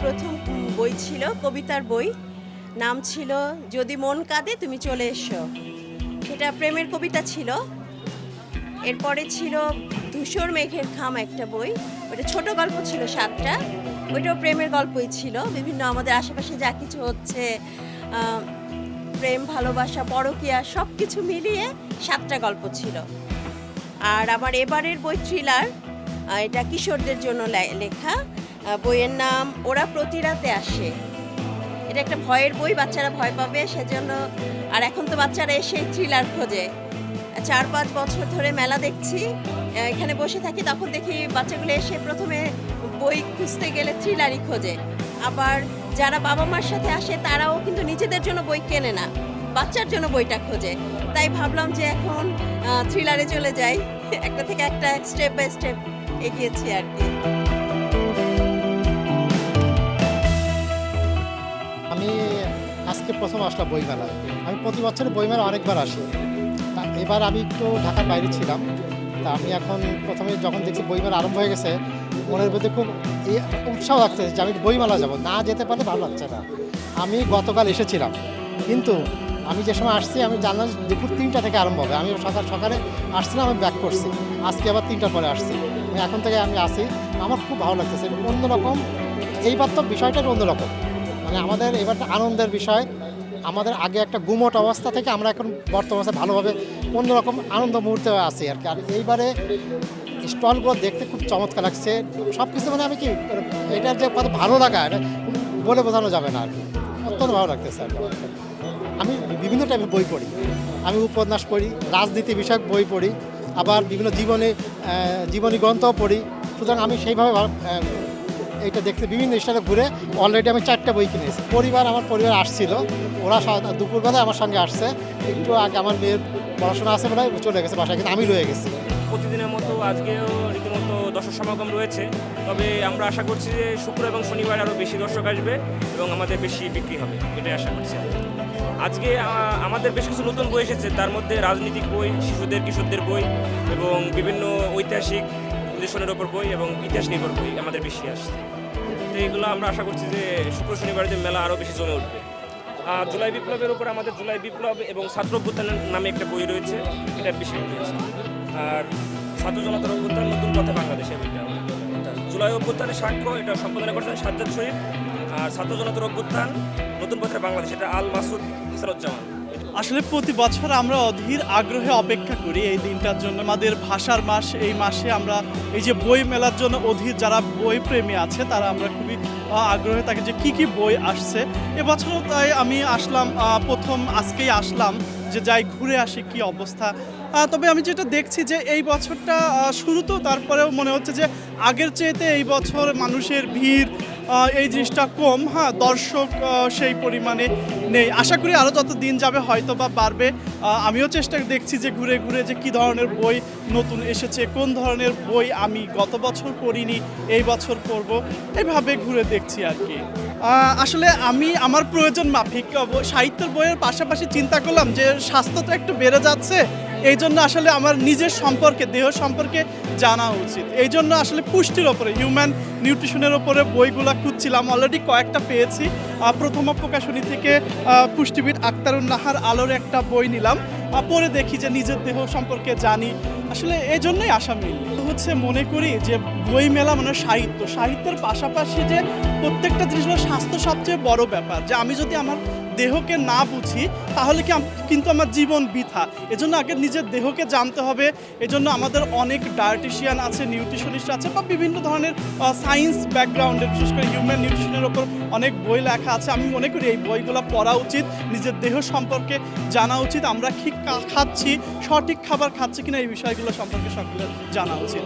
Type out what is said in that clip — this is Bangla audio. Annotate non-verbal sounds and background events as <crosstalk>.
প্রথম বই ছিল, কবিতার বই। নাম ছিল যদি মন কাঁদে, তুমি চলে এসো। সেটা প্রেমের কবিতা ছিল। এরপরে ছিল ধূসর মেঘের খাম একটা বই। ওটা ছোট গল্প ছিল সাতটা। ওইটাও প্রেমের গল্পই ছিল। বিভিন্ন আমাদের আশেপাশে যা কিছু হচ্ছে প্রেম, ভালোবাসা, পরকীয়া সব কিছু মিলিয়ে সাতটা গল্প ছিল। আর আমার এবারের বই, থ্রিলার এটা কিশোরদের জন্য লেখা। বইয়ের নাম ওরা প্রতি রাতে আসে। এটা একটা ভয়ের বই, বাচ্চারা ভয় পাবে, সেজন্য আর এখন তো বাচ্চারা এসে থ্রিলার খোঁজে। চার পাঁচ বছর ধরে মেলা দেখছি। এখানে বসে থাকি, তখন দেখি বাচ্চাগুলো এসে প্রথমে বই খুঁজতে গেলে থ্রিলারই খোঁজে। আবার যারা বাবা মার সাথে আসে, তারাও কিন্তু নিজেদের জন্য বই কেনে না। বাচ্চার জন্য বইটা খোঁজে। তাই ভাবলাম যে এখন থ্রিলারে চলে যাই। <laughs> একটা থেকে একটা স্টেপ বাই স্টেপ এগিয়েছি আর কি। আমি আজকে প্রথম আসলাম বইমেলা আমি প্রতি বছর বইমেলা অনেকবার আসি। এবার আমি একটু ঢাকার বাইরে ছিলাম। তা আমি এখন প্রথমে যখন দেখছি বইমেলা আরম্ভ হয়ে গেছে, মনের মধ্যে খুব উৎসাহ লাগছে যে আমি বইমেলা যাব। না যেতে পারলে ভালো লাগছে না। আমি গতকাল এসেছিলাম। কিন্তু আমি যে সময় আসছি, আমি জানলাম দুপুর তিনটা থেকে আরম্ভ হবে। আমি সকাল, সকালে আসছিলাম, আমি ব্যাক করছি। আজকে আবার তিনটার পরে আসছি। এখন থেকে আমি আসি। আমার খুব ভালো লাগতেছে। অন্যরকম, এইবার তো বিষয়টাই অন্যরকম। মানে আমাদের এবারটা আনন্দের বিষয়। আমাদের আগে একটা গুমট অবস্থা থেকে আমরা এখন বর্তমান অবস্থায় ভালোভাবে অন্যরকম আনন্দ মুহূর্তে আছি আর কি। আর এইবারে স্টলগুলো দেখতে খুব চমৎকার লাগছে। সব কিছু মানে আমি কি এটার যে কত ভালো লাগা, এটা বলে বোঝানো যাবে না আর কি। অত্যন্ত ভালো লাগতেছে আর আমি বিভিন্ন টাইপের বই পড়ি। আমি উপন্যাস পড়ি, রাজনীতি বিষয়ক বই পড়ি, আবার বিভিন্ন জীবনী জীবনী গ্রন্থও পড়ি। সুতরাং আমি সেইভাবে এইটা দেখতে বিভিন্ন স্টাইলে ঘুরে অলরেডি আমি চারটা বই কিনেছি। পরিবার, আমার পরিবার আসছিল। ওরা দুপুরবেলায় আমার সঙ্গে আসছে। একটু আগে আমার মেয়ের পড়াশোনা আছে বলে চলে গেছে বাসায়, কিন্তু আমি রয়ে গেছি। প্রতিদিনের মতো আজকেও রীতিমতো দর্শক সমাগম রয়েছে। তবে আমরা আশা করছি যে শুক্র এবং শনিবার আরও বেশি দর্শক আসবে এবং আমাদের বেশি বিক্রি হবে, এটাই আশা করছি আজকে আমাদের বেশ কিছু নতুন বই এসেছে। তার মধ্যে রাজনৈতিক বই, শিশুদের কিশোরদের বই এবং বিভিন্ন ঐতিহাসিক নিদর্শনের ওপর বই এবং ইতিহাস নির্ভর বই আমাদের বেশি আসছে। তো এইগুলো আমরা আশা করছি যে শুক্র শনিবার যে মেলা আরও বেশি জমে উঠবে। আর জুলাই বিপ্লবের উপর আমাদের জুলাই বিপ্লব এবং ছাত্র অভ্যুত্থানের নামে একটা বই রয়েছে, এটা বেশি হয়েছে আর ছাত্র জনতার অভ্যুত্থান নতুন পথে বাংলাদেশে বইটা। জুলাই অভ্যুত্থানের সাক্ষ্য, এটা সম্পাদনা করছেন সাজ্জাদ শরীফ। আর ছাত্র জনতার অভ্যুত্থান নতুন পথে বাংলাদেশ, এটা আল মাসুদ ইসরুজ্জামান আসলে প্রতি বছর আমরা অধীর আগ্রহে অপেক্ষা করি এই দিনটার জন্য। আমাদের ভাষার মাস, এই মাসে আমরা এই যে বই মেলার জন্য অধীর যারা বই প্রেমী আছে, তারা আমরা খুবই আগ্রহে থাকি যে কি কি বই আসছে। এবছরও তাই আমি আসলাম প্রথম আজকেই আসলাম যে যাই ঘুরে আসি, কি অবস্থা তবে আমি যেটা দেখছি যে এই বছরটা আহ, শুরুতেও তারপরেও মনে হচ্ছে যে আগের চেয়েতে এই বছর মানুষের ভিড় এই জিনিসটা কম। হ্যাঁ দর্শক সেই পরিমাণে নেই। আশা করি আরও যত দিন যাবে হয়তো বা বাড়বে। আমিও চেষ্টা দেখছি যে ঘুরে ঘুরে যে কি ধরনের বই নতুন এসেছে কোন ধরনের বই আমি গত বছর পড়িনি এই বছর পড়ব এইভাবে ঘুরে দেখছি আর কি। আসলে আমি আমার প্রয়োজন মাফিক সাহিত্যের বইয়ের পাশাপাশি চিন্তা করলাম যে স্বাস্থ্য তো একটু বেড়ে যাচ্ছে এই জন্য আসলে আমার নিজের সম্পর্কে, দেহ সম্পর্কে জানা উচিত। এই জন্য আসলে পুষ্টির ওপরে হিউম্যান নিউট্রিশনের ওপরে বইগুলো খুঁজছিলাম। অলরেডি কয়েকটা পেয়েছি। প্রথম প্রকাশনী থেকে পুষ্টিবিদ আক্তারুন নাহার আলোর একটা বই নিলাম। পরে দেখি যে নিজের দেহ সম্পর্কে জানি। আসলে এই জন্যই আশা মিল হচ্ছে মনে করি যে বই মেলা মানে সাহিত্য। সাহিত্যের পাশাপাশি যে প্রত্যেকটা জিনিস হলো স্বাস্থ্য সবচেয়ে বড় ব্যাপার। যে আমি যদি আমার দেহকে না বুঝি, তাহলে কি কিন্তু আমার জীবন বৃথা। এজন্য আগে নিজের দেহকে জানতে হবে। এজন্য আমাদের অনেক ডায়েটিশিয়ান আছে নিউট্রিশনিস্ট আছে বা বিভিন্ন ধরনের সায়েন্স ব্যাকগ্রাউন্ডের বিশেষ করে হিউম্যান নিউট্রিশনের ওপর অনেক বই লেখা আছে। আমি মনে করি এই বইগুলো পড়া উচিত। নিজের দেহ সম্পর্কে জানা উচিত। আমরা কি খাচ্ছি, সঠিক খাবার খাচ্ছি কিনা এই বিষয়গুলো সম্পর্কে সকলের জানা উচিত।